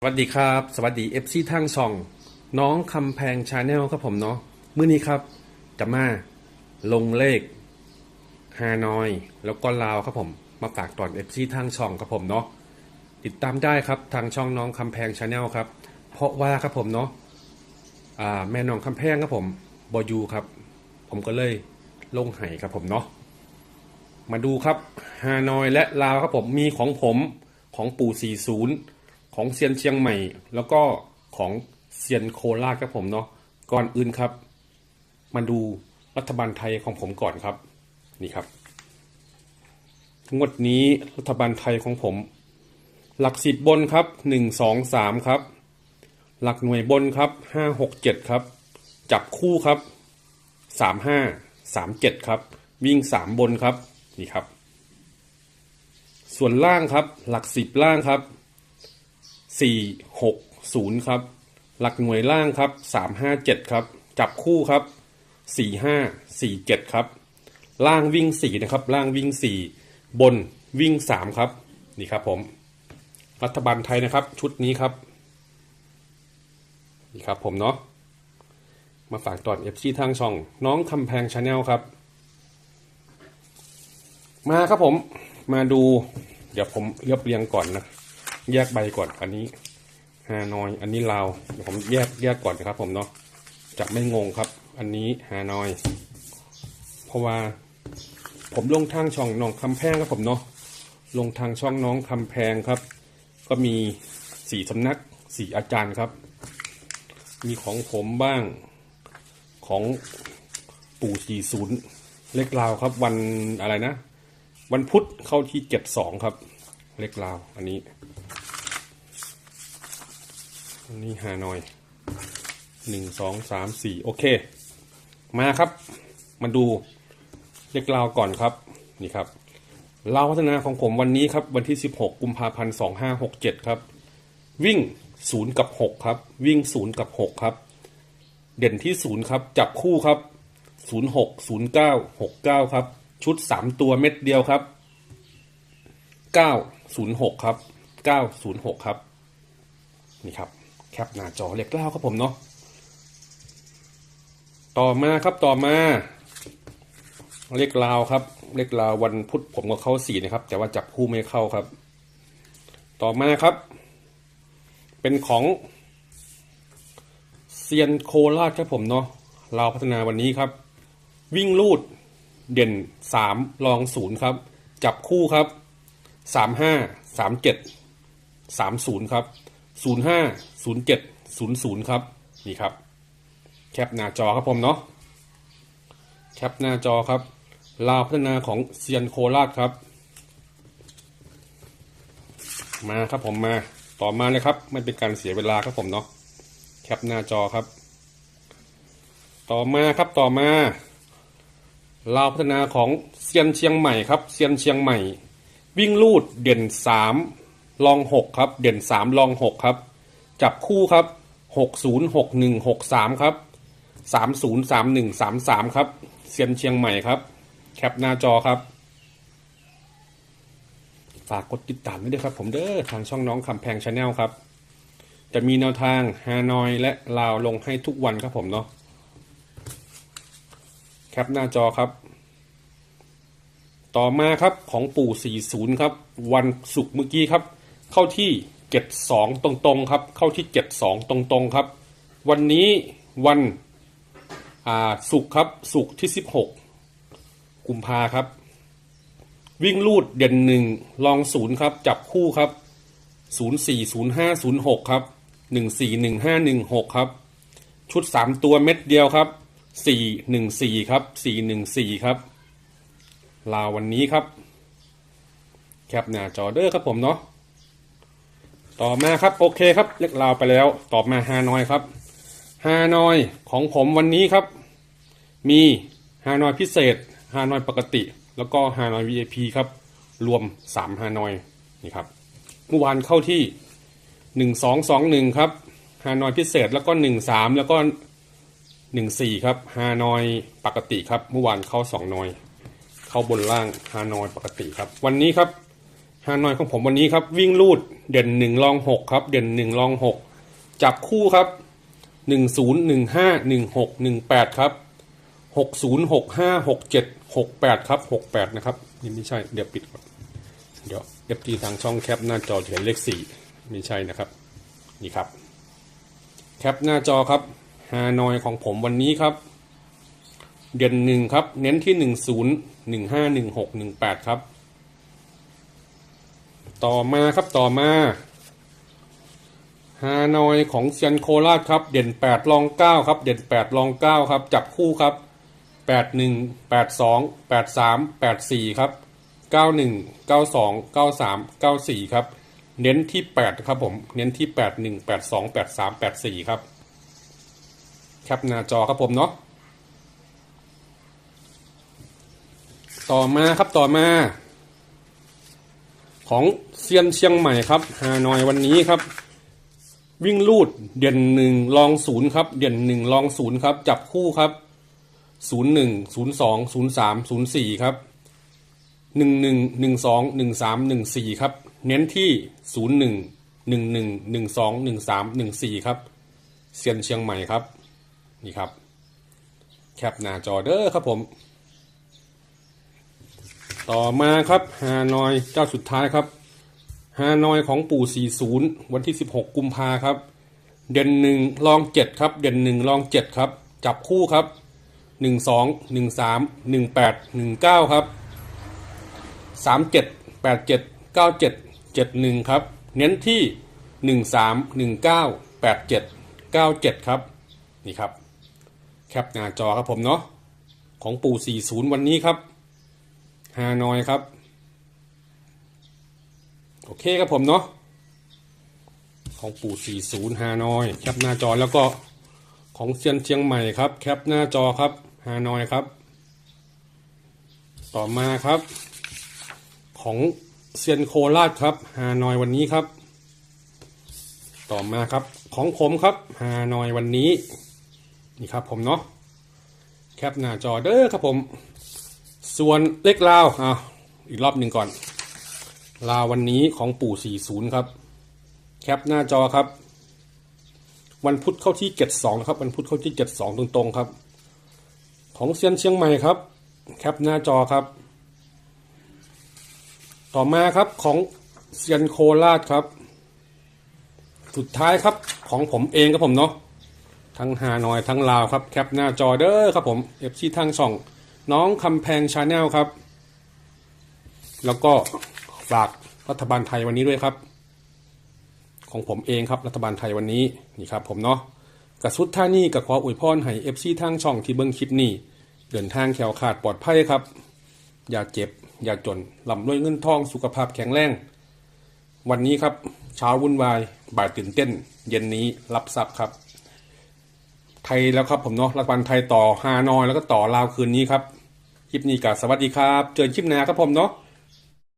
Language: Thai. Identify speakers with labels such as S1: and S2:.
S1: สวัสดีครับ สวัสดีเอฟซีทางช่อง น้องคำแพงชาแนลครับผมเนาะมื้อนี้ครับจะมาลงเลขฮานอย แล้วก็ลาวครับผมมาฝากตอนเอฟซีทางช่องครับผมเนาะติดตามได้ครับทางช่องน้องคำแพงชาแนลครับเพราะว่าครับผมเนาะอ่าแม่น้องคำแพงครับผมบอยูครับ ผมก็เลยลงไห้ครับผมเนาะมาดูครับฮานอยและลาวครับผมมีของผมของปู่40 ของเซียนเชียงใหม่ แล้วก็ของเซียนโคราชครับผมเนาะก่อนอื่นครับ มาดูรัฐบาลไทยของผมก่อนครับ นี่ครับ งวดนี้รัฐบาลไทยของผม หลักสิบบนครับหนึ่งสองสามครับ หลักหน่วยบนครับห้าหกเจ็ดครับ จับคู่ครับสามห้าสามเจ็ดครับ วิ่งสามบนครับนี่ครับ ส่วนล่างครับ หลักสิบล่างครับ สี่หกศูนย์ครับ หลักหน่วยล่างครับสามห้าเจ็ดครับ จับคู่ครับสี่ห้าสี่เจ็ดครับ ล่างวิ่งสี่นะครับ ล่างวิ่งสี่บนวิ่งสามครับ นี่ครับผม รัฐบาลไทยนะครับ ชุดนี้ครับ นี่ครับผมเนาะ มาฝากตอนเอฟซีทางช่อง น้องคำแพงชาแนลครับ มาครับผม มาดู เดี๋ยวผมเรียบเรียงก่อนนะ แยกใบก่อน อันนี้ฮานอย อันนี้ลาวเดี๋ยวผมแยกแยกก่อนนะครับ ผมเนาะจะไม่งงครับ อันนี้ฮานอย เพราะว่าผมลงทางช่องน้องคำแพงครับผมเนาะลงทางช่องน้องคำแพงครับ ก็มีสี่สำนักสี่อาจารย์ครับ มีของผมบ้างของปู่สี่ศูนย์เล็กลาวครับ วันอะไรนะ วันพุธเข้าที่เจ็ดสองครับ เล็กลาว อันนี้ นนี้ฮาหน่อยหนึ่งสองสามสี่โอเค มาครับ มาดูเล็กลาวก่อนครับ นี่ครับลาวพัฒนาของผมวันนี้ครับ วันที่สิบหกกุมภาพันธ์สองห้าหกเจ็ดครับ วิ่งศูนย์กับหกครับ วิ่งศูนย์กับหกครับ เด่นที่ศูนย์ครับ จับคู่ครับศูนย์หกศูนย์เก้าหกเก้าครับ ชุดสามตัวเม็ดเดียวครับเก้าศูนย์หกครับเก้าศูนย์หกครับ นี่ครับ แคปหน้าจอเล็กเล่าครับผมเนาะต่อมาครับต่อมาเลขลาวครับ เลขลาววันพุธผมก็เข้าสี่นะครับ แต่ว่าจับคู่ไม่เข้าครับ ต่อมาครับ เป็นของเซียนโคราชครับผมเนาะลาวพัฒนาวันนี้ครับ วิ่งลูดเด่นสามรองศูนย์ครับ จับคู่ครับสามห้าสามเจ็ดสามศูนย์ครับ ศูนย์ห้าศูนย์เจ็ดศูนย์ศูนย์ครับ นี่ครับ แคปหน้าจอครับผมเนาะ แคปหน้าจอครับ ลาวพัฒนาของเซียนโคราชครับ มาครับผมมา ต่อมาเลยครับไม่เป็นการเสียเวลาครับผมเนาะ แคปหน้าจอครับ ต่อมาครับต่อมาลาวพัฒนาของเซียนเชียงใหม่ครับ เซียนเชียงใหม่ วิ่งลูดเด่นสาม ลองหกครับ เด่นสามลองหกครับ จับคู่ครับหกศูนย์หกหนึ่งหกสามครับสามศูนย์สามหนึ่งสามสามครับเซียนเชียงใหม่ครับ แคปหน้าจอครับ ฝากกดติดตามด้วยครับ ผมเด้อทางช่องน้องคำแพงชาแนลครับ จะมีแนวทางฮานอยและลาวลงให้ทุกวันครับผมเนาะแคปหน้าจอครับต่อมาครับของปู่ 40 ครับ วันศุกร์เมื่อกี้ครับ เข้าที่72ตรงๆครับ เข้าที่72ตรงๆครับ วันนี้วันศุกร์ครับศุกร์ที่16กุมภาครับ วิ่งลูดเด่นหนึ่งลองศูนย์ครับ จับคู่ครับ040506ครับ141516ครับ ชุด3ตัวเม็ดเดียวครับ414ครับ414ครับลาววันนี้ครับ แคปหน้าจอเดอร์ครับผมเนาะ ต่อมาครับโอเคครับเรียกลาวไปแล้วต่อมาฮานอยครับฮานอยของผมวันนี้ครับ มีฮานอยพิเศษฮานอยปกติ แล้วก็ฮานอย VIP ครับ รวม3ฮานอยนี่ครับเมื่อวานเข้าที่ 1221ครับฮานอยพิเศษแล้วก็ 13 แล้วก็ 14 ครับฮานอยปกติครับเมื่อวานเข้า2นอย เข้าบนล่างฮานอยปกติครับ วันนี้ครับ ฮานอยของผมวันนี้ครับ วิ่งลูดเด่นหนึ่งรองหกครับ เด่นหนึ่งรองหกจับคู่ครับหนึ่งศูนย์หนึ่งห้าหนึ่งหกหนึ่งแปดครับหกศูนย์หกห้าหกเจ็ดหกแปดครับหกแปดนะครับนี่ไม่ใช่เดี๋ยวปิดก่อนเดี๋ยวเอฟทีทางช่องแคปหน้าจอเห็นเลขสี่ไม่ใช่นะครับ นี่ครับ แคปหน้าจอครับฮานอยของผมวันนี้ครับ เดือนหนึ่งครับ เน้นที่หนึ่งศูนย์หนึ่งห้าหนึ่งหกหนึ่งแปดครับ ต่อมาครับต่อมาฮานอยของเซียนโคราชครับ เด่นแปดรองเก้าครับ เด่นแปดรองเก้าครับ จับคู่ครับแปดหนึ่งแปดสองแปดสามแปดสี่ครับเก้าหนึ่งเก้าสองเก้าสามเก้าสี่ครับ เน้นที่แปดครับผม เน้นที่แปดหนึ่งแปดสองแปดสามแปดสี่ครับ แคปหน้าจอครับผมเนาะ ต่อมาครับต่อมา ของเซียนเชียงใหม่ครับฮานอยวันนี้ครับ วิ่งลูดเด่นหนึ่งลองศูนย์ครับเด่นหนึ่งลองศูนย์ครับ จับคู่ครับศูนย์หนึ่งศูนย์สองศูนย์สามศูนย์สี่ครับหนึ่งหนึ่งหนึ่งสองหนึ่งสามหนึ่งสี่ครับ เน้นที่ศูนย์หนึ่งหนึ่งหนึ่งหนึ่งสองหนึ่งสามหนึ่งสี่ครับเซียนเชียงใหม่ครับ นี่ครับ แคปหน้าจอเด้อครับผม ต่อมาครับฮานอยเจ้าสุดท้ายครับฮานอยของปู่ 40 วันที่ 16 กุมภาครับ เด่นหนึ่งลองเจ็ดครับ เด่นหนึ่งลองเจ็ดครับ จับคู่ครับ 1 2 1 3 1 8 1 9 ครับ 3 7 8 7 9 7 7 1 ครับ เน้นที่ 1 3 1 9 8 7 9 7 ครับ นี่ครับ แคปหน้าจอครับผมเนาะของปู่ 40 วันนี้ครับ ฮานอยครับ โอเคครับผมเนาะของปู่ 40 ฮานอย แคปหน้าจอแล้วก็ของเซียนเชียงใหม่ครับ แคปหน้าจอครับ ฮานอยครับ ต่อมาครับ ของเซียนโคราชครับ ฮานอยวันนี้ครับ ต่อมาครับของผมครับ ฮานอยวันนี้ นี่ครับผมเนาะแคปหน้าจอเด้อครับผม ส่วนเลขลาวอะอีกรอบหนึ่งก่อน ลาววันนี้ของปู่ 40 ครับ แคปหน้าจอครับ วันพุธเข้าที่ 72นะครับ วันพุธเข้าที่ 72 ตรงๆครับ ของเซียนเชียงใหม่ครับ แคปหน้าจอครับ ต่อมาครับของเซียนโคราชครับ สุดท้ายครับของผมเองครับผมเนาะทั้งฮานอยทั้งลาวครับ แคปหน้าจอเด้อครับผมเอฟซีทางช่อง น้องคำแพงชาแนลครับ แล้วก็ฝากรัฐบาลไทยวันนี้ด้วยครับ ของผมเองครับรัฐบาลไทยวันนี้นี่ครับ ผมเนาะกระสุดท่านี่กับขออวยพรให้เอฟซีทางช่องที่เบิ้งคลิปนี้ เดินทางแขวขาดปลอดภัยครับ อย่าเจ็บ อย่าจนลำด้วยเงินทองสุขภาพแข็งแรง วันนี้ครับ เช้าวุ่นวาย บ่ายตื่นเต้น เย็นนี้รับทรัพย์ครับ ไทยแล้วครับผมเนาะรัฐบาลไทยต่อฮานอยแล้วก็ต่อลาวคืนนี้ครับ คลิปนี้กับสวัสดีครับ เจอคลิปหน้าครับผมเนาะ